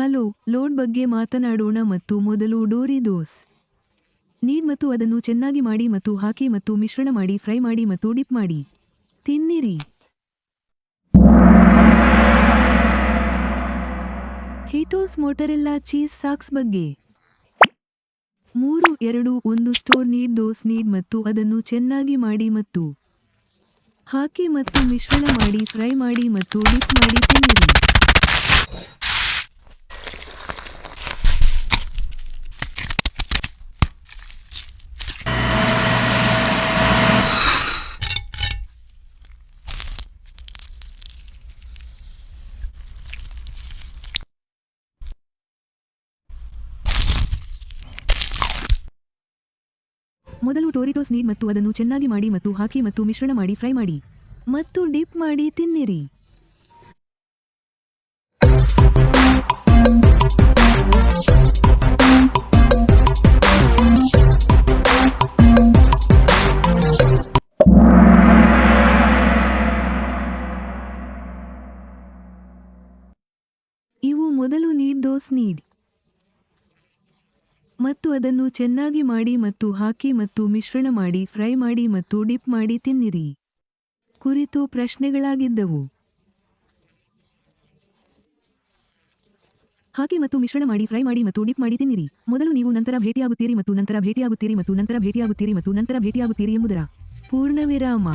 Hello load ಬಗ್ಗೆ ಮಾತನಾಡೋಣ ಮತ್ತು ಮೊದಲು ಡೋರಿ ದೋಸ್. ನೀರ್ ಮತ್ತು ಅದನ್ನು ಚೆನ್ನಾಗಿ ಮಾಡಿ ಮತ್ತು ಹಾಕಿ ಮತ್ತು ಮಿಶ್ರಣ ಮಾಡಿ, ಫ್ರೈ ಮಾಡಿ ಮತ್ತು ಡಿಪ್ ಮಾಡಿ. ತಿನ್ನಿರಿ. ಹಿಟೋಸ್ ಮೋಟರೆಲ್ಲಾ ಚೀಸ್ ಸಾಕ್ಸ್ ಬಗ್ಗೆ. ಮೂರು, ಎರಡು, ಒಂದು ಸ್ಟೋರ್ ನೀಡ್ ದೋಸ್ ನೀಡ್ ಮತ್ತು ಅದನ್ನು ಚೆನ್ನಾಗಿ ಮಾಡಿ ಮತ್ತು ಹಾಕಿ ಮತ್ತು ಮಿಶ್ರಣ ಮಾಡಿ, ಫ್ರೈ ಮಾಡಿ ಮತ್ತು ಡಿಪ್ ಮಾಡಿ ತಿನ್ನಿರಿ. ಮೊದಲು ಟೋರಿಟೋಸ್ ನೀಡ್ ಮತ್ತು ಅದನ್ನು ಚೆನ್ನಾಗಿ ಮಾಡಿ ಮತ್ತು ಹಾಕಿ ಮತ್ತು ಮಿಶ್ರಣ ಮಾಡಿ ಫ್ರೈ ಮಾಡಿ. ಮತ್ತು ಡಿಪ್ ಮಾಡಿ ತಿನ್ನಿರಿ. ಇವು ಮೊದಲು ನೀಡ್ ದೋಸ್ ನೀಡ್. ಮತ್ತು ಅದನ್ನು ಚೆನ್ನಾಗಿ ಮಾಡಿ ಮತ್ತು ಹಾಕಿ ಮತ್ತು ಮಿಶ್ರಣ ಮಾಡಿ, ಫ್ರೈ ಮಾಡಿ ಮತ್ತು ಡಿಪ್ ಮಾಡಿ ತಿನ್ನಿರಿ. ಕುರಿತು ಪ್ರಶ್ನೆಗಳಾಗಿದ್ದವು. ಹಾಕಿ ಮತ್ತು ಮಿಶ್ರಣ ಮಾಡಿ, ಫ್ರೈ ಮಾಡಿ ಮತ್ತು ಡಿಪ್ ಮಾಡಿ ತಿನ್ನಿರಿ. ಮೊದಲು ನೀವು ನಂತರ ಭೇಟಿಯಾಗುತ್ತೀರಿ ಮತ್ತು ನಂತರ ಭೇಟಿಯಾಗುತ್ತೀರಿ ಮತ್ತು ನಂತರ ಭೇಟಿಯಾಗುತ್ತೀರಿ ಮತ್ತು ನಂತರ ಭೇಟಿಯಾಗುತ್ತೀರಿ ಎಂಬುದರ ಪೂರ್ಣ ವಿರಾಮ